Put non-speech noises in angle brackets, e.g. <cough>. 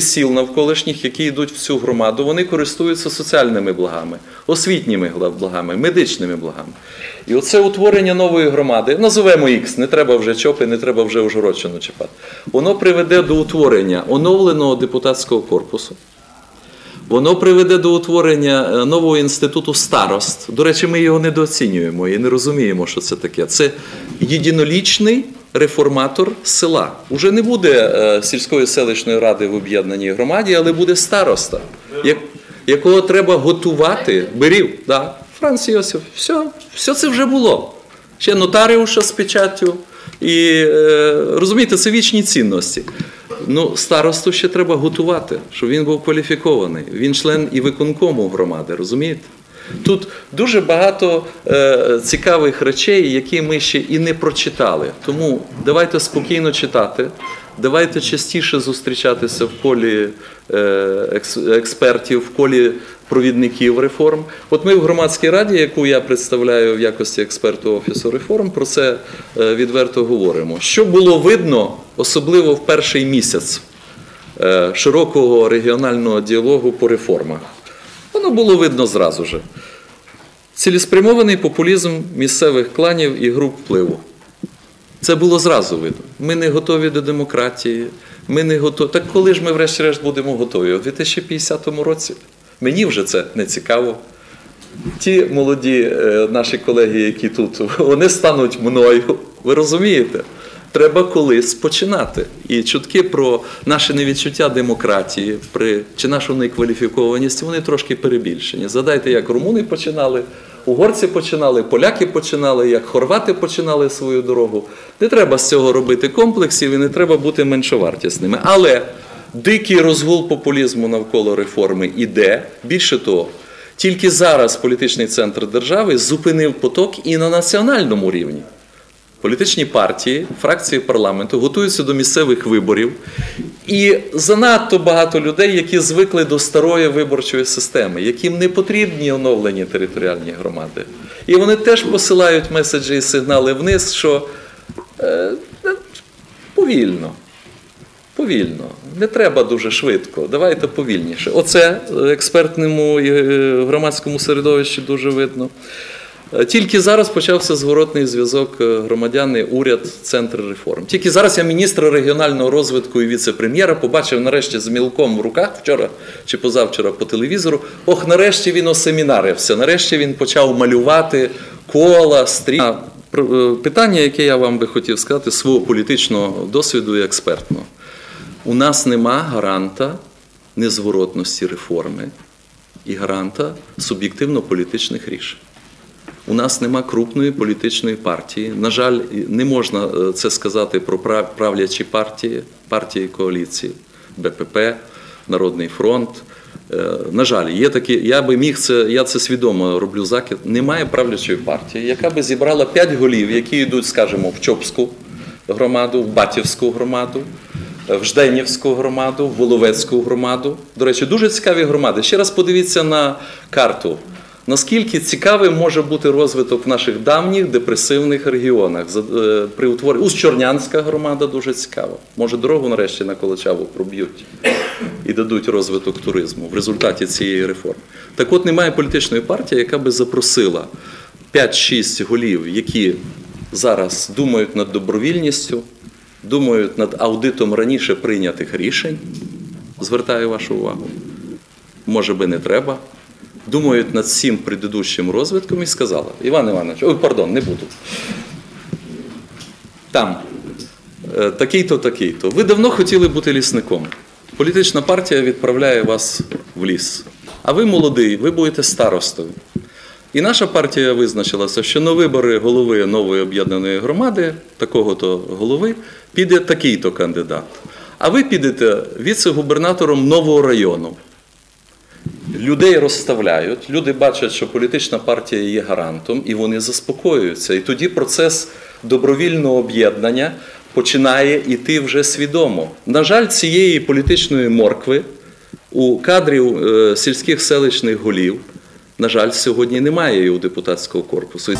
сіл навколишніх, які йдуть в цю громаду, вони користуються соціальними благами, освітніми благами, медичними благами. І оце утворення нової громади, називаємо Х, не треба вже чопи, не треба вже Ужгородщину чіпати. Воно приведе до утворення оновленого депутатського корпусу. Воно приведе до утворення е, нового інституту старост. До речі, ми його недооцінюємо і не розуміємо, що це таке. Це єдинолічний реформатор села. Уже не буде е, сільської селищної ради в об'єднаній громаді, але буде староста, якого треба готувати. Берів, да. Франц Йосиф, все, все це вже було. Ще нотаріуша з печаттю. І е, розумієте, це вічні цінності. Ну, старосту ще треба готувати, щоб він був кваліфікований. Він член і виконкому громади, розумієте? Тут дуже багато е, цікавих речей, які ми ще і не прочитали. Тому давайте спокійно читати, давайте частіше зустрічатися в колі е, експертів, в колі провідників реформ. От ми в громадській раді, яку я представляю в якості експерту Офісу реформ, про це е, відверто говоримо. Що було видно, особливо в перший місяць е, широкого регіонального діалогу по реформах? Воно було видно зразу же. Цілеспрямований популізм місцевих кланів і груп впливу. Це було зразу видно. Ми не готові до демократії. Ми не готові. Так коли ж ми, врешті-решт, будемо готові? У 2050 році. Мені вже це не цікаво. Ті молоді е, наші колеги, які тут, <laughs> вони стануть мною. Ви розумієте? Треба колись починати. І чутки про наше невідчуття демократії при, чи нашу некваліфікованість, вони трошки перебільшені. Згадайте, як румуни починали, угорці починали, поляки починали, як хорвати починали свою дорогу. Не треба з цього робити комплексів і не треба бути меншовартісними. Але дикий розгул популізму навколо реформи іде. Більше того, тільки зараз політичний центр держави зупинив поток і на національному рівні. Політичні партії, фракції парламенту готуються до місцевих виборів, і занадто багато людей, які звикли до старої виборчої системи, яким не потрібні оновлені територіальні громади. І вони теж посилають меседжі і сигнали вниз, що е, повільно. Повільно, не треба дуже швидко. Давайте повільніше. Оце експертному і е, громадському середовищі дуже видно. Е, Тільки зараз почався зворотний зв'язок е, громадяни, уряд, центр реформ. Тільки зараз я міністра регіонального розвитку і віце-прем'єра побачив нарешті з мілком в руках вчора чи позавчора по телевізору. Ох, нарешті він осемінарився. Нарешті він почав малювати кола, стрі. А, е, Питання, яке я вам би хотів сказати, свого політичного досвіду і експертного. У нас нема гаранта незворотності реформи і гаранта суб'єктивно-політичних рішень. У нас нема крупної політичної партії. На жаль, не можна е, це сказати про прав- правлячі партії, партії коаліції, БПП, Народний фронт. Е, На жаль, є такі, я би міг це, я це свідомо роблю закид. Немає правлячої партії, яка би зібрала п'ять голів, які йдуть, скажімо, в Чопську громаду, в Батівську громаду, в Жденівську громаду, в Воловецьку громаду. До речі, дуже цікаві громади. Ще раз подивіться на карту. Наскільки цікавим може бути розвиток в наших давніх депресивних регіонах? Е, При утворенні Узчорнянська громада дуже цікава. Може, дорогу нарешті на Колочаву проб'ють і дадуть розвиток туризму в результаті цієї реформи. Так от немає політичної партії, яка би запросила 5-6 голів, які зараз думають над добровільністю, думають над аудитом раніше прийнятих рішень. Звертаю вашу увагу. Може би не треба. Думають над всім предыдущим розвитком і сказала: Іван Іванович, ой, пардон, не буду. Там е, такий-то, такий-то. Ви давно хотіли бути лісником. Політична партія відправляє вас в ліс. А ви молодий, ви будете старостою. І наша партія визначилася, що на вибори голови нової об'єднаної громади, такого-то голови, піде такий-то кандидат. А ви підете віце-губернатором нового району. Людей розставляють, люди бачать, що політична партія є гарантом, і вони заспокоюються. І тоді процес добровільного об'єднання починає йти вже свідомо. На жаль, цієї політичної моркви у кадрів е, сільських селищних голів, на жаль, сьогодні немає і у депутатського корпусу.